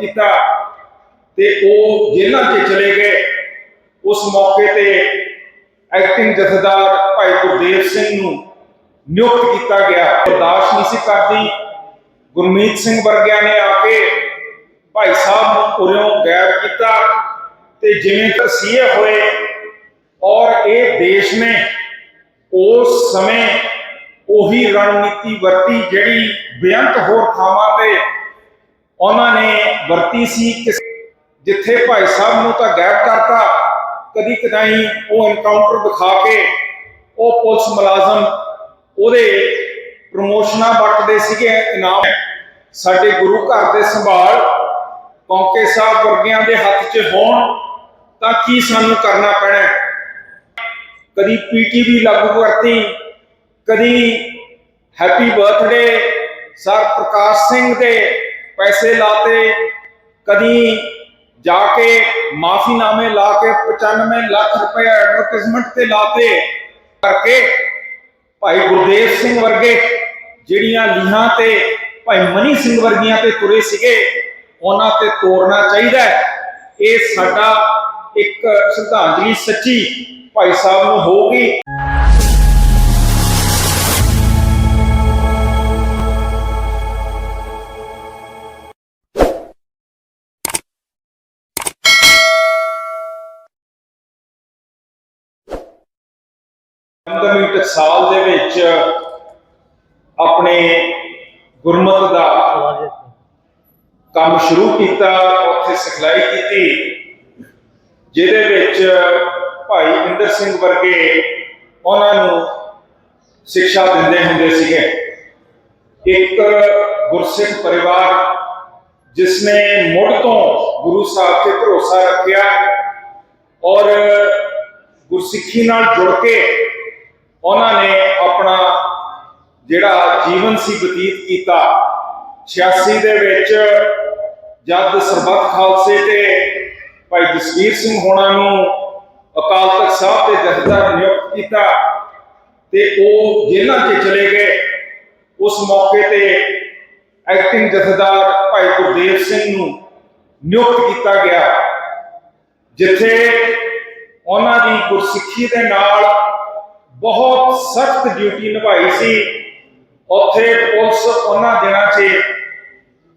ਕੀਤਾ ਤੇ ਉਹ ਜੇਲ੍ਹਾਂ 'ਚ ਚਲੇ ਗਏ। ਉਸ ਮੌਕੇ ਤੇ ਐਕਟਿੰਗ ਜਥੇਦਾਰ ਭਾਈ ਗੁਰਦੇਵ ਸਿੰਘ ਨੂੰ ਨਿਯੁਕਤ ਕੀਤਾ ਗਿਆ। ਬਰਦਾਸ਼ਤ ਨਹੀਂ ਸੀ ਕਰਦੀ ਗੁਰਮੀਤ ਸਿੰਘ ਵਰਗਿਆਂ ਨੇ ਆ ਕੇ ਭਾਈ ਸਾਹਿਬ ਨੂੰ ਉਰਿਓਂ ਗਾਇਬ ਕੀਤਾ ਤੇ ਜਿਵੇਂ ਤਸੀਹੇ ਹੋਏ ਔਰ ਇਹ ਦੇਸ਼ ਨੇ ਉਸ ਸਮੇਂ ਉਹੀ ਰਣਨੀਤੀ ਵਰਤੀ ਜਿਹੜੀ ਬੇਅੰਤ ਹੋਰ ਥਾਵਾਂ ਤੇ ਉਹਨਾਂ ਨੇ ਵਰਤੀ ਸੀ ਕਿ ਜਿੱਥੇ ਭਾਈ ਸਾਹਿਬ ਨੂੰ ਤਾਂ ਗਾਇਬ ਕਰਤਾ, ਕਦੀ ਕਦਾਈ ਉਹ ਐਨਕਾਊਂਟਰ ਦਿਖਾ ਕੇ ਉਹ ਪੁਲਿਸ ਮੁਲਾਜ਼ਮ ਉਹਦੇ ਪ੍ਰਮੋਸ਼ਨਾਂ ਵਟਦੇ ਸੀਗੇ, ਇਨਾਮ ਸਾਡੇ ਗੁਰੂ ਘਰ ਦੇ ਸੰਭਾਲ ਕੌਂਕੇ ਸਾਹਿਬ ਵਰਗਿਆਂ ਦੇ ਹੱਥ 'ਚ ਹੋਣ ਤਾਂ ਕੀ ਸਾਨੂੰ ਕਰਨਾ ਪੈਣਾ ਹੈ? ਕਦੀ ਪੀਟੀਵੀ ਲਾਗੂ ਕਰਤੀ ਕਦੀ happy birthday sir Prakash Singh ਦੇ ਪੈਸੇ ਲਾਤੇ ਕਦੀ ਜਾ ਕੇ ਮਾਫੀਨਾਮੇ ਲਾ ਕੇ 95 ਲੱਖ ਰੁਪਏ ਐਡਵਰਟਾਈਜ਼ਮੈਂਟ ਤੇ ਲਾਤੇ ਕਰਕੇ ਭਾਈ ਗੁਰਦੇਵ ਸਿੰਘ ਵਰਗੇ ਜਿਹੜੀਆਂ ਲੀਹਾਂ ਤੇ ਭਾਈ ਮਨੀ ਸਿੰਘ ਵਰਗੀਆਂ ਤੇ ਤੁਰੇ ਸੀਗੇ, ਉਹਨਾਂ ਤੇ ਤੋੜਨਾ ਚਾਹੀਦਾ ਇਹ ਸਾਡਾ ਇੱਕ ਸ਼ਰਧਾਂਜਲੀ ਸੱਚੀ ਭਾਈ ਸਾਹਿਬ ਨੂੰ ਹੋਊਗੀ। ਪੰਦਰਵੀਂ ਟਕਸਾਲ ਦੇ ਵਿੱਚ ਆਪਣੇ ਗੁਰਮਤ ਦਾ ਕੰਮ ਸ਼ੁਰੂ ਕੀਤਾ, ਉੱਥੇ ਸਿਖਲਾਈ ਕੀਤੀ, ਜਿਹਦੇ ਵਿੱਚ ਭਾਈ ਇੰਦਰ ਸਿੰਘ ਵਰਗੇ ਉਹਨਾਂ ਨੂੰ ਸਿੱਖਿਆ ਦਿੰਦੇ ਹੁੰਦੇ ਸੀਗੇ। ਇੱਕ ਗੁਰਸਿੱਖ ਪਰਿਵਾਰ ਜਿਸ ਨੇ ਮੁੱਢ ਤੋਂ ਗੁਰੂ ਸਾਹਿਬ ਤੇ ਭਰੋਸਾ ਰੱਖਿਆ ਔਰ ਗੁਰਸਿੱਖੀ ਨਾਲ ਜੁੜ ਕੇ ਉਹਨਾਂ ਨੇ ਆਪਣਾ ਜਿਹੜਾ ਜੀਵਨ ਸੀ ਬਤੀਤ ਕੀਤਾ 86 ਦੇ ਵਿੱਚ ਜਦ ਸਰਬੱਤ ਖਾਲਸੇ ਤੇ ਭਾਈ ਜਸਵੀਰ ਸਿੰਘ ਹੋਣਾ ਨੂੰ ਅਕਾਲ ਤਖਤ ਸਾਹਿਬ ਦੇ ਜਥੇਦਾਰ ਨਿਯੁਕਤ ਕੀਤਾ ਤੇ ਉਹ ਜੇਲ੍ਹਾਂ 'ਚ ਚਲੇ ਗਏ। ਉਸ ਮੌਕੇ ਤੇ ਐਕਟਿੰਗ ਜਥੇਦਾਰ ਭਾਈ ਗੁਰਦੇਵ ਸਿੰਘ ਨੂੰ ਨਿਯੁਕਤ ਕੀਤਾ ਗਿਆ, ਜਿੱਥੇ ਉਹਨਾਂ ਦੀ ਗੁਰਸਿੱਖੀ ਦੇ ਨਾਲ ਬਹੁਤ ਸਖਤ ਡਿਊਟੀ ਨਿਭਾਈ ਸੀ। ਉੱਥੇ ਪੁਲਿਸ ਉਹਨਾਂ ਦਿਨਾਂ 'ਚ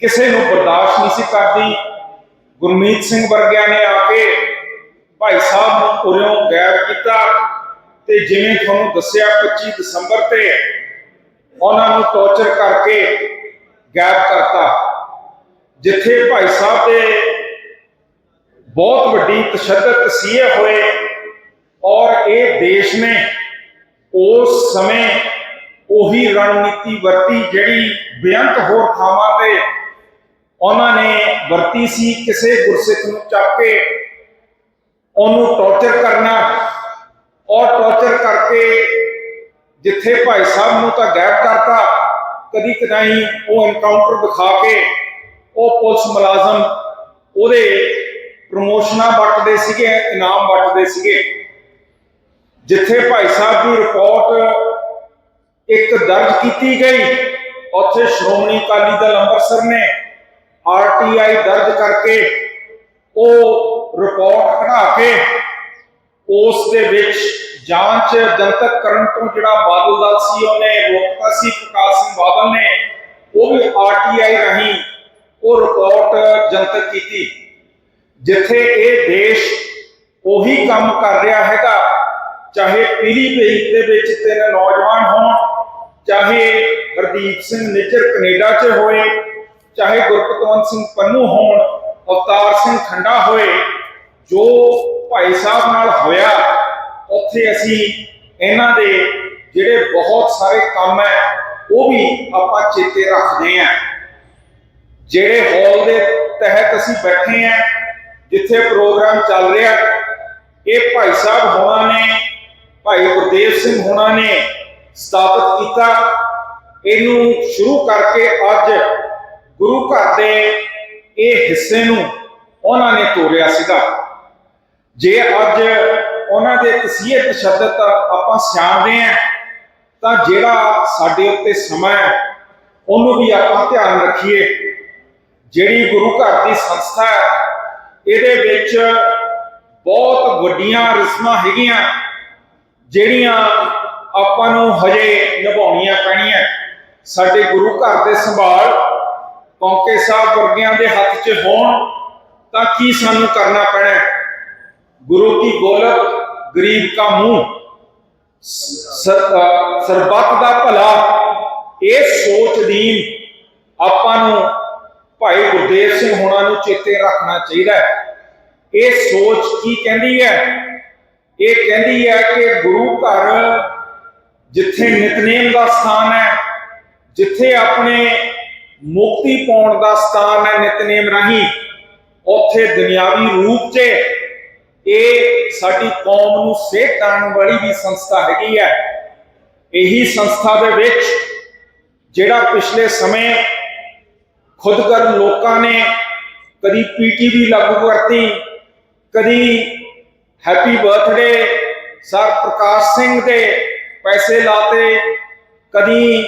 ਕਿਸੇ ਨੂੰ ਬਰਦਾਸ਼ਤ ਨਹੀਂ ਸੀ ਕਰਦੀ। ਗੁਰਮੀਤ ਸਿੰਘ ਵਰਗਿਆਂ ਨੇ ਆ ਕੇ ਭਾਈ ਸਾਹਿਬ ਨੂੰ ਉਰਿਓਂ ਗਾਇਬ ਕੀਤਾ ਤੇ ਜਿਵੇਂ ਤੁਹਾਨੂੰ ਦੱਸਿਆ 25 ਦਸੰਬਰ ਤੇ ਉਹਨਾਂ ਨੂੰ ਟੌਰਚਰ ਕਰਕੇ ਗਾਇਬ ਕਰਤਾ। ਜਿੱਥੇ ਭਾਈ ਸਾਹਿਬ ਦੇ ਬਹੁਤ ਵੱਡੀ ਤਸ਼ੱਦਦ ਤਸੀਹੇ ਹੋਏ ਔਰ ਇਹ ਦੇਸ਼ ਨੇ ਉਸ ਸਮੇਂ ਉਹੀ ਰਣਨੀਤੀ ਵਰਤੀ ਜਿਹੜੀ ਬੇਅੰਤ ਹੋਰ ਥਾਵਾਂ ਤੇ ਉਹਨਾਂ ਨੇ ਵਰਤੀ ਸੀ। ਕਿਸੇ ਗੁਰਸਿੱਖ ਨੂੰ ਚੱਕ ਕੇ ਉਹਨੂੰ ਟੌਰਚਰ ਕਰਨਾ ਔਰ ਟੌਰਚਰ ਕਰਕੇ ਜਿੱਥੇ ਭਾਈ ਸਾਹਿਬ ਨੂੰ ਤਾਂ ਗਾਇਬ ਕਰਤਾ, ਕਦੀ ਕਦਾਈ ਉਹ ਐਨਕਾਊਂਟਰ ਦਿਖਾ ਕੇ ਉਹ ਪੁਲਿਸ ਮੁਲਾਜ਼ਮ ਉਹਦੇ ਪ੍ਰਮੋਸ਼ਨਾਂ ਵਟਦੇ ਸੀਗੇ, ਇਨਾਮ ਵਟਦੇ ਸੀਗੇ। ਜਿੱਥੇ ਭਾਈ ਸਾਹਿਬ ਦੀ ਰਿਪੋਰਟ ਇੱਕ ਦਰਜ ਕੀਤੀ ਗਈ, ਉੱਥੇ ਸ਼੍ਰੋਮਣੀ ਅਕਾਲੀ ਦਲ ਅੰਮ੍ਰਿਤਸਰ ਨੇ ਆਰਟੀਆਈ ਦਰਜ ਕਰਕੇ ਉਹ ਰਿਪੋਰਟ ਕਢਾ ਕੇ ਉਸ ਦੇ ਵਿੱਚ ਜਾਂਚ ਜਨਤਕ ਕਰਨ ਤੋਂ ਜਿਹੜਾ ਬਾਦਲ ਦਲ ਸੀ, ਉਹਨੇ ਰੋਕਤਾ ਸੀ, ਪ੍ਰਕਾਸ਼ ਸਿੰਘ ਬਾਦਲ ਨੇ, ਉਹ ਵੀ ਆਰਟੀਆਈ ਰਾਹੀਂ ਉਹ ਰਿਪੋਰਟ ਜਨਤਕ ਕੀਤੀ। ਜਿੱਥੇ ਇਹ ਦੇਸ਼ ਉਹੀ ਕੰਮ ਕਰ ਰਿਹਾ ਹੈਗਾ ਚਾਹੇ ਪੀਲੀਭੀਤ ਦੇ ਵਿੱਚ ਤਿੰਨ ਨੌਜਵਾਨ ਹੋਣ, ਚਾਹੇ ਹਰਦੀਪ ਸਿੰਘ ਨਿੱਜਰ ਕੈਨੇਡਾ 'ਚ ਹੋਏ, ਚਾਹੇ ਗੁਰਪਤਵੰਤ ਸਿੰਘ ਪੰਨੂ ਹੋਣ, ਅਵਤਾਰ ਸਿੰਘ ਖੰਡਾ ਹੋਏ, ਜੋ ਭਾਈ ਸਾਹਿਬ ਨਾਲ ਹੋਇਆ, ਉੱਥੇ ਅਸੀਂ ਇਹਨਾਂ ਦੇ ਜਿਹੜੇ ਬਹੁਤ ਸਾਰੇ ਕੰਮ ਹੈ, ਉਹ ਵੀ ਆਪਾਂ ਚੇਤੇ ਰੱਖਦੇ ਆਂ ਜਿਹੜੇ ਹਾਲ ਦੇ ਤਹਿਤ ਅਸੀਂ ਬੈਠੇ ਆਂ ਜਿੱਥੇ ਪ੍ਰੋਗਰਾਮ ਚੱਲ ਰਿਹਾ, ਇਹ ਭਾਈ ਸਾਹਿਬ ਹੋਣਾ ਨੇ ਭਾਈ ਗੁਰਦੇਵ ਸਿੰਘ ਹੋਣਾ ਨੇ ਸਥਾਪਿਤ ਕੀਤਾ। ਇਹਨੂੰ ਸ਼ੁਰੂ ਕਰਕੇ ਅੱਜ ਗੁਰੂ ਘਰ ਦੇ ਇਹ ਹਿੱਸੇ ਨੂੰ ਉਹਨਾਂ ਨੇ ਤੋੜਿਆ ਸੀਗਾ। ਜੇ ਅੱਜ ਉਹਨਾਂ ਦੇ ਤਸੀਹੇ ਤਸ਼ੱਦਦ ਆਪਾਂ ਸਿਆਣਦੇ ਆਂ ਤਾਂ ਜਿਹੜਾ ਸਾਡੇ ਉੱਤੇ ਸਮਾਂ ਹੈ, ਉਹਨੂੰ ਵੀ ਆਪਾਂ ਧਿਆਨ ਰੱਖੀਏ। ਜਿਹੜੀ ਗੁਰੂ ਘਰ ਦੀ ਸੰਸਥਾ ਹੈ, ਇਹਦੇ ਵਿੱਚ ਬਹੁਤ ਵੱਡੀਆਂ ਰਸਮਾਂ ਹੈਗੀਆਂ। ਜਿਹੜੀਆਂ ਆਪਾਂ ਨੂੰ ਹਜੇ ਨਿਭਾਉਣੀਆਂ ਪੈਣੀਆਂ। ਸਾਡੇ ਗੁਰੂ ਘਰ ਦੇ ਸੰਭਾਲ ਕੌਂਕੇ ਸਾਹਿਬ ਵਰਗਿਆਂ ਦੇ ਹੱਥ 'ਚ ਹੋਣ ਤਾਂ ਕੀ ਸਾਨੂੰ ਕਰਨਾ ਪੈਣਾ? ਗੁਰੂ ਕੀ ਗੋਲਕ, ਗਰੀਬ ਕਾ ਮੂੰਹ। ਸਰਬੱਤ ਦਾ ਭਲਾ, ਇਹ ਸੋਚ ਦੀ ਆਪਾਂ ਨੂੰ ਭਾਈ ਗੁਰਦੇਵ ਸਿੰਘ ਹੋਣਾ ਨੂੰ ਚੇਤੇ ਰੱਖਣਾ ਚਾਹੀਦਾ। ਹੈ ਇਹ ਸੋਚ ਕੀ ਕਹਿੰਦੀ ਹੈ? ਇਹ ਕਹਿੰਦੀ ਹੈ ਕਿ ਗੁਰੂ ਘਰ ਜਿੱਥੇ ਨਿਤਨੇਮ ਦਾ ਸਥਾਨ ਹੈ, ਜਿੱਥੇ ਆਪਣੇ ਮੁਕਤੀ ਪਾਉਣ ਦਾ ਸਥਾਨ ਹੈ ਨਿਤਨੇਮ ਰਾਹੀਂ, ਉੱਥੇ ਦੁਨਿਆਵੀ ਰੂਪ 'ਚ ਇਹ ਸਾਡੀ ਕੌਮ ਨੂੰ ਸੇਧ ਦਾਣ ਵਾਲੀ ਵੀ ਸੰਸਥਾ ਹੈਗੀ ਹੈ। ਇਹੀ ਸੰਸਥਾ ਦੇ ਵਿੱਚ ਜਿਹੜਾ ਪਿਛਲੇ ਸਮੇਂ ਖੁਦਗਰ ਲੋਕਾਂ ਨੇ ਕਦੀ ਪੀਟੀਵੀ ਲਾਗੂ ਕਰਤੀ, ਕਦੀ happy birthday sir Prakash Singh ਦੇ ਪੈਸੇ ਲਾਤੇ। ਕਦੀ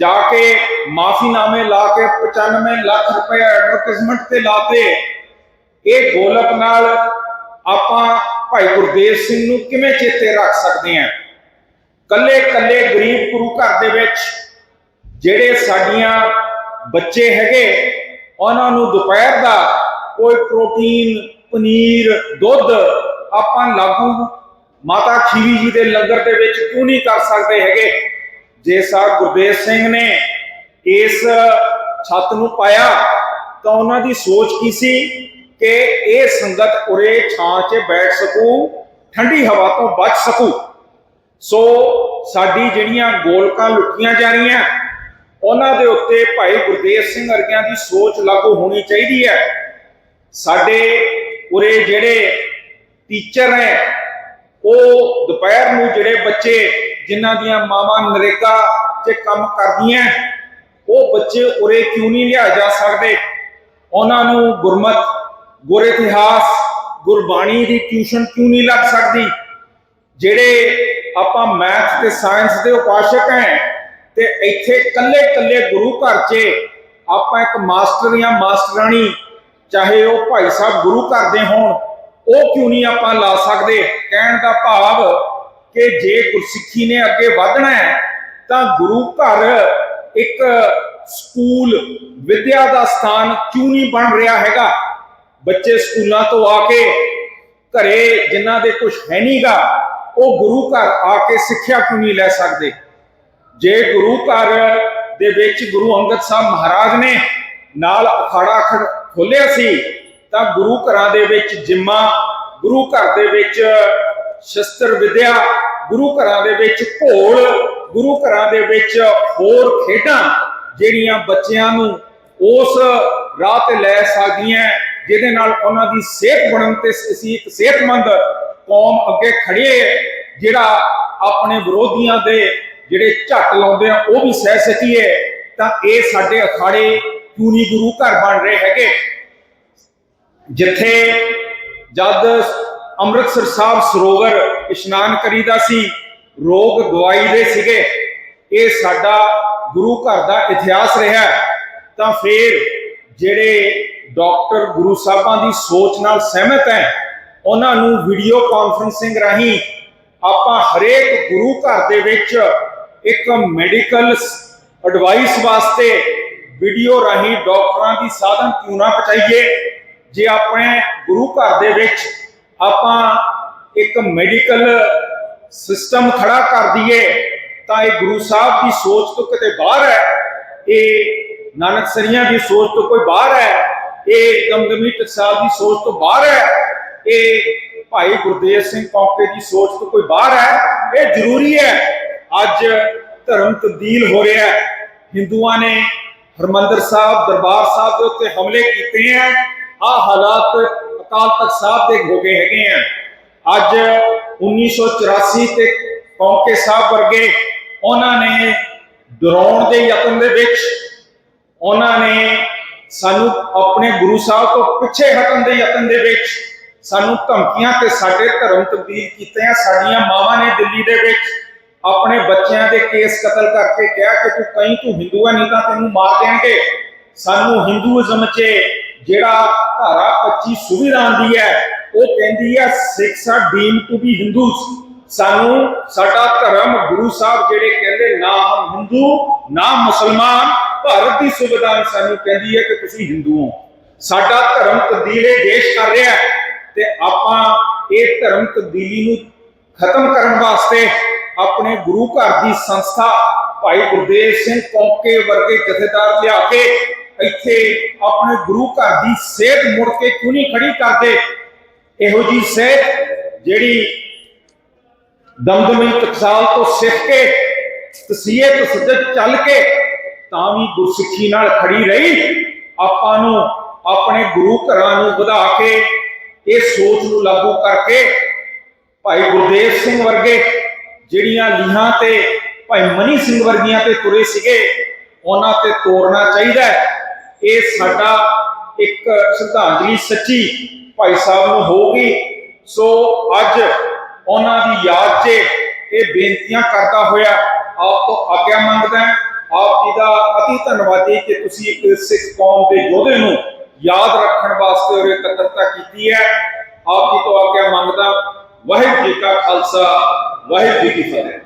ਜਾ ਕੇ ਮਾਫੀਨਾਮੇ ਲਾ ਕੇ 95 ਲੱਖ ਰੁਪਏ ਐਡਵਰਟਾਈਜ਼ਮੈਂਟ ਤੇ ਲਾਤੇ। ਇਹ ਗੋਲਕ ਨਾਲ ਆਪਾਂ ਭਾਈ ਗੁਰਦੇਵ ਸਿੰਘ ਨੂੰ ਕਿਵੇਂ ਚੇਤੇ ਰੱਖ ਸਕਦੇ ਹਾਂ? ਕੱਲੇ ਕੱਲੇ ਗਰੀਬ ਗੁਰੂ ਘਰ ਦੇ ਵਿੱਚ ਜਿਹੜੇ ਸਾਡੀਆਂ ਬੱਚੇ ਹੈਗੇ, ਉਹਨਾਂ ਨੂੰ ਦੁਪਹਿਰ ਦਾ ਕੋਈ ਪ੍ਰੋਟੀਨ ਪਨੀਰ, ਦੁੱਧ ਆਪਾਂ ਲਾਗੂ ਮਾਤਾ ਖੀਰੀ ਜੀ ਦੇ ਲੰਗਰ ਦੇ ਵਿੱਚ ਕਿਉਂ ਨਹੀਂ ਕਰ ਸਕਦੇ ਹੈਗੇ? ਜੇ ਸਾਹਿਬ ਗੁਰਦੇਵ ਸਿੰਘ ਨੇ ਇਸ ਛੱਤ ਨੂੰ ਪਾਇਆ, ਤਾਂ ਉਹਨਾਂ ਦੀ ਸੋਚ ਕੀ ਸੀ? ਕਿ ਇਹ ਸੰਗਤ ਉਰੇ ਛਾਂ 'ਚ ਬੈਠ ਸਕੂ, ਠੰਡੀ ਹਵਾ ਤੋਂ ਬਚ ਸਕੂ। ਸੋ ਸਾਡੀ ਜਿਹੜੀਆਂ ਗੋਲਕਾਂ ਲੁੱਟੀਆਂ ਜਾ ਰਹੀਆਂ, ਉਹਨਾਂ ਦੇ ਉੱਤੇ ਭਾਈ ਗੁਰਦੇਵ ਸਿੰਘ ਵਰਗਿਆਂ ਦੀ ਸੋਚ ਲਾਗੂ ਹੋਣੀ ਚਾਹੀਦੀ ਹੈ। ਸਾਡੇ ਉਰੇ ਜਿਹੜੇ ਟੀਚਰ ਹੈ, ਉਹ ਦੁਪਹਿਰ ਨੂੰ ਜਿਹੜੇ ਬੱਚੇ ਜਿਨ੍ਹਾਂ ਦੀਆਂ ਮਾਵਾਂ ਨਰੇਗਾ 'ਚ ਕੰਮ ਕਰਦੀਆਂ, ਉਹ ਬੱਚੇ ਉਰੇ ਕਿਉਂ ਨਹੀਂ ਲਿਆ ਜਾ ਸਕਦੇ? ਉਹਨਾਂ ਨੂੰ ਗੁਰਮਤ, ਗੁਰ ਇਤਿਹਾਸ, ਗੁਰਬਾਣੀ ਦੀ ਟਿਊਸ਼ਨ ਕਿਉਂ ਨਹੀਂ ਲੱਗ ਸਕਦੀ? ਜਿਹੜੇ ਆਪਾਂ ਮੈਥ ਤੇ ਸਾਇੰਸ ਦੇ ਉਪਾਸ਼ਕ ਹੈ ਤੇ ਇੱਥੇ ਕੱਲੇ ਕੱਲੇ ਗੁਰੂ ਘਰ 'ਚ ਆਪਾਂ ਇੱਕ ਮਾਸਟਰ ਜਾਂ ਮਾਸਟਰਾਣੀ, ਚਾਹੇ ਉਹ ਭਾਈ ਸਾਹਿਬ ਗੁਰੂ ਘਰ ਦੇ ਹੋਣ ਉਹ ਕਿਉਂ ਨਹੀਂ ਆਪਾਂ ਲਾ ਸਕਦੇ? ਕਹਿਣ ਦਾ ਭਾਵ ਕਿ ਜੇ ਗੁਰਸਿੱਖੀ ਨੇ ਅੱਗੇ ਵਧਣਾ ਹੈ, ਤਾਂ ਗੁਰੂ ਘਰ ਇੱਕ ਸਕੂਲ, ਵਿਦਿਆ ਦਾ ਸਥਾਨ ਕਿਉਂ ਨਹੀਂ ਬਣ ਰਿਹਾ ਹੈਗਾ? ਬੱਚੇ ਸਕੂਲਾਂ ਤੋਂ ਆ ਕੇ, ਘਰੇ ਜਿਨ੍ਹਾਂ ਦੇ ਕੁਝ ਹੈ ਨਹੀਂਗਾ, ਉਹ ਗੁਰੂ ਘਰ ਆ ਕੇ ਸਿੱਖਿਆ ਕਿਉਂ ਨਹੀਂ ਲੈ ਸਕਦੇ? ਜੇ ਗੁਰੂ ਘਰ ਦੇ ਵਿੱਚ ਗੁਰੂ ਅੰਗਦ ਸਾਹਿਬ ਮਹਾਰਾਜ ਨੇ ਨਾਲ ਅਖਾੜਾ ਖੋਲਿਆ ਸੀ ਤਾਂ ਗੁਰੂ ਘਰਾਂ ਦੇ ਵਿੱਚ ਜਿੰਮਾ, ਗੁਰੂ ਘਰ ਦੇ ਵਿੱਚ ਸ਼ਸਤਰ ਵਿਦਿਆ, ਗੁਰੂ ਘਰਾਂ ਦੇ ਵਿੱਚ ਘੋਲ ਗੁਰੂ ਘਰਾਂ ਦੇ ਵਿੱਚ ਹੋਰ ਖੇਡਾਂ ਜਿਹੜੀਆਂ ਬੱਚਿਆਂ ਨੂੰ ਉਸ ਰਾਹ ਤੇ ਲੈ ਸਕਦੀਆਂ ਜਿਹਦੇ ਨਾਲ ਉਹਨਾਂ ਦੀ ਸਿਹਤ ਬਣਨ ਤੇ ਅਸੀਂ ਇੱਕ ਸਿਹਤਮੰਦ ਕੌਮ ਅੱਗੇ ਖੜੀਏ ਜਿਹੜਾ ਆਪਣੇ ਵਿਰੋਧੀਆਂ ਦੇ ਜਿਹੜੇ ਝੱਟ ਲਾਉਂਦੇ ਆ, ਉਹ ਵੀ ਸਹਿ ਸਕੀਏ, ਤਾਂ ਇਹ ਸਾਡੇ ਅਖਾੜੇ ਚੂਨੀ ਗੁਰੂ ਘਰ ਬਣ ਰਹੇ ਹੈਗੇ? ਜਿੱਥੇ ਜਦ ਅੰਮ੍ਰਿਤਸਰ ਸਾਹਿਬ ਸਰੋਵਰ ਇਸ਼ਨਾਨ ਕਰੀਦਾ ਸੀ, ਰੋਗ ਦਵਾਈ ਦੇ ਸੀਗੇ, ਇਹ ਸਾਡਾ ਗੁਰੂ ਘਰ ਦਾ ਇਤਿਹਾਸ ਰਿਹਾ। ਤਾਂ ਫਿਰ ਜਿਹੜੇ ਡਾਕਟਰ ਗੁਰੂ ਸਾਹਿਬਾਂ ਦੀ ਸੋਚ ਨਾਲ ਸਹਿਮਤ ਹੈ, ਉਹਨਾਂ ਨੂੰ ਵੀਡੀਓ ਕਾਨਫਰੰਸਿੰਗ ਰਾਹੀਂ ਆਪਾਂ ਹਰੇਕ ਗੁਰੂ ਘਰ ਦੇ ਵਿੱਚ ਇੱਕ ਮੈਡੀਕਲ ਐਡਵਾਈਸ ਵਾਸਤੇ ਵੀਡੀਓ ਰਾਹੀਂ ਡਾਕਟਰਾਂ ਦੀ ਸਾਧਨ ਕਿਉਂ ਨਾ ਪਹੁੰਚਾਈਏ। ਜੇ ਆਪਣੇ ਗੁਰੂ ਘਰ ਦੇ ਵਿੱਚ ਆਪਾਂ ਇੱਕ ਮੈਡੀਕਲ ਸਿਸਟਮ ਖੜਾ ਕਰ ਦਈਏ, ਤਾਂ ਇਹ ਗੁਰੂ ਸਾਹਿਬ ਦੀ ਸੋਚ ਤੋਂ ਕਿਤੇ ਬਾਹਰ ਹੈ। ਇਹ ਨਾਨਕ ਸਰੀਆਂ ਦੀ ਸੋਚ ਤੋਂ ਕੋਈ ਬਾਹਰ ਹੈ। ਇਹ ਦਮਦਮੀ ਟਕਸਾਲ ਦੀ ਸੋਚ ਤੋਂ ਬਾਹਰ ਹੈ। ਇਹ ਭਾਈ ਗੁਰਦੇਵ ਸਿੰਘ ਕੌਂਕੇ ਦੀ ਸੋਚ ਤੋਂ ਕੋਈ ਬਾਹਰ ਹੈ। ਇਹ ਜ਼ਰੂਰੀ ਹੈ। ਅੱਜ ਧਰਮ ਤਬਦੀਲ ਹੋ ਰਿਹਾ ਹੈ। ਹਿੰਦੂਆਂ ਨੇ ਹਰਮੰਦਰ ਸਾਹਿਬ, ਦਰਬਾਰ ਸਾਹਿਬ ਦੇ ਉੱਤੇ ਹਮਲੇ ਕੀਤੇ ਹੈ। ਆ ਹਾਲਾਤ ਅਕਾਲ ਤਖਤ ਸਾਹਿਬ ਦੇ ਹੋ ਗਏ ਹੈਗੇ ਆ। ਅੱਜ 1984 ਤੇ ਕੌਂਕੇ ਸਾਹਿਬ ਵਰਗੇ ਉਹਨਾਂ ਨੇ ਡਰਾਉਣ ਦੇ ਯਤਨ ਦੇ ਵਿੱਚ ਉਹਨਾਂ ਨੇ ਸਾਨੂੰ ਆਪਣੇ ਗੁਰੂ ਸਾਹਿਬ ਤੋਂ ਪਿੱਛੇ ਹਟਣ ਦੇ ਯਤਨ ਦੇ ਵਿੱਚ ਸਾਨੂੰ ਧਮਕੀਆਂ ਤੇ ਸਾਡੇ ਧਰਮ ਤਬਦੀਲ ਕੀਤੇ ਆ। ਸਾਡੀਆਂ ਮਾਵਾਂ ਨੇ ਦਿੱਲੀ ਦੇ ਵਿੱਚ ਆਪਣੇ ਬੱਚਿਆਂ ਦੇ ਕੇਸ ਕਤਲ ਕਰਕੇ ਕਿਹਾ ਕਿ ਤੂੰ ਕਹੀਂ ਤੂੰ ਹਿੰਦੂ ਹੈ ਨਹੀਂ ਤਾਂ ਤੈਨੂੰ ਮਾਰ ਦੇਣਗੇ। ਸਾਨੂੰ ਹਿੰਦੂਇਜ਼ਮ 'ਚ ਜਿਹੜਾ ਧਾਰਾ 25 ਸੰਵਿਧਾਨ ਦੀ ਹੈ, ਉਹ ਕਹਿੰਦੀ ਹੈ Sikhs are deem to be Hindus ਸਾਨੂੰ ਸਾਡਾ ਧਰਮ ਗੁਰੂ ਸਾਹਿਬ ਜਿਹੜੇ ਕਹਿੰਦੇ, ਨਾ ਹਮ ਹਿੰਦੂ ਨਾ ਮੁਸਲਮਾਨ, ਭਾਰਤ ਦੀ ਸੰਵਿਧਾਨ ਸਾਨੂੰ ਕਹਿੰਦੀ ਹੈ ਕਿ ਤੁਸੀਂ ਹਿੰਦੂ ਹੋ। ਸਾਡਾ ਧਰਮ ਤਬਦੀਲੇ ਦੇਸ਼ ਕਰ ਰਿਹਾ ਹੈ ਤੇ ਆਪਾਂ ਇਹ ਧਰਮ ਤਬਦੀਲੀ ਨੂੰ ਖਤਮ ਕਰਨ ਵਾਸਤੇ ਆਪਣੇ ਗੁਰੂ ਘਰ ਦੀ ਸੰਸਥਾ ਭਾਈ ਗੁਰਦੇਵ ਸਿੰਘ ਕੌਂਕੇ ਵਰਗੇ ਜਥੇਦਾਰ ਲਿਆ ਕੇ ਇੱਥੇ ਆਪਣੇ ਗੁਰੂ ਘਰ ਦੀ ਸਿਹਤ ਮੁੜ ਕੇ ਕਿਉਂ ਨਹੀਂ ਖੜੀ ਕਰਦੇ ਇਹੋ ਜੀ ਸੇਧ ਜਿਹੜੀ ਦਮਦਮੀ ਟਕਸਾਲ ਤੋਂ ਸਿੱਖ ਕੇ, ਤਸੀਹੇ ਤੋਂ ਸਿੱਧੇ ਚੱਲ ਕੇ ਤਾਂ ਵੀ ਗੁਰਸਿੱਖੀ ਨਾਲ ਖੜੀ ਰਹੀ, ਆਪਾਂ ਨੂੰ ਆਪਣੇ ਗੁਰੂ ਘਰਾਂ ਨੂੰ ਵਧਾ ਕੇ, ਇਹ ਸੋਚ ਨੂੰ ਲਾਗੂ ਕਰਕੇ ਭਾਈ ਗੁਰਦੇਵ ਸਿੰਘ ਵਰਗੇ ਜਿਹੜੀਆਂ ਲੀਹਾਂ ਤੇ ਭਾਈ ਮਨੀ ਸਿੰਘ ਵਰਗੀਆਂ ਤੇ ਤੁਰੇ ਸੀਗੇ, ਉਹਨਾਂ ਤੇ ਤੋੜਨਾ ਚਾਹੀਦਾ ਹੈ। ਇਹ ਸਾਡਾ ਇੱਕ ਸ਼ਰਧਾਂਜਲੀ ਸੱਚੀ ਭਾਈ ਸਾਹਿਬ ਨੂੰ ਹੋਊਗੀ। ਸੋ ਅੱਜ ਉਹਨਾਂ ਦੀ ਯਾਦ 'ਚ ਇਹ ਬੇਨਤੀਆਂ ਕਰਦਾ ਹੋਇਆ ਆਪ ਤੋਂ ਆਗਿਆ ਮੰਗਦਾ ਹਾਂ। ਆਪ ਜੀ ਦਾ ਅਤੀ ਧੰਨਵਾਦੀ ਕਿ ਤੁਸੀਂ ਇੱਕ ਸਿੱਖ ਕੌਮ ਦੇ ਯੋਧੇ ਨੂੰ ਯਾਦ ਰੱਖਣ ਵਾਸਤੇ ਉਹ ਇਕੱਤਰਤਾ ਕੀਤੀ ਹੈ। ਆਪ ਜੀ ਤੋਂ ਆਗਿਆ ਮੰਗਦਾ ਵਾਹਿਗੁਰੂ ਜੀ ਕਾ ਖਾਲਸਾ, ਵਾਹਿਗੁਰੂ ਜੀ ਕੀ ਫਤਿਹ।